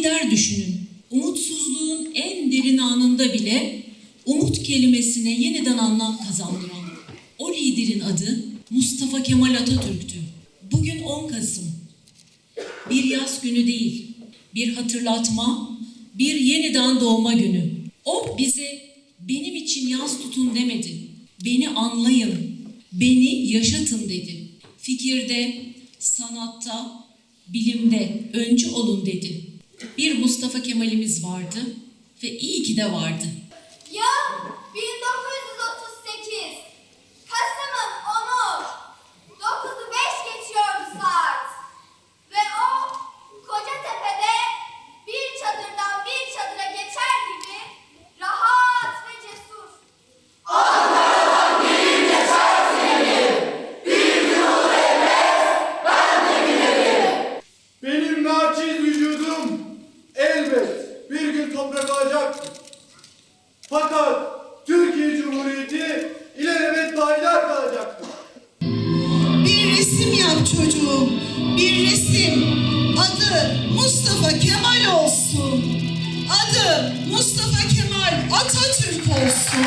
lider düşünün. Umutsuzluğun en derin anında bile umut kelimesine yeniden anlam kazandıran o liderin adı Mustafa Kemal Atatürk'tü. Bugün 10 Kasım. Bir yaz günü değil, bir hatırlatma, bir yeniden doğma günü. O bize benim için yaz tutun demedi. Beni anlayın, beni yaşatın dedi. Fikirde, sanatta, bilimde öncü olun dedi. Bir Mustafa Kemal'imiz vardı ve iyi ki de vardı. Yıl 1938. Kasım'ın 10'u. 9'u 5 geçiyordu saat. Ve o Kocatepe'de bir çadırdan bir çadıra geçer gibi rahat ve cesur. Benim naçiz vücudum elbet bir gün toprak alacaktır. Fakat Türkiye Cumhuriyeti ilelebet payidar kalacaktır. Bir resim yap çocuğum, bir resim. Adı Mustafa Kemal olsun. Adı Mustafa Kemal Atatürk olsun.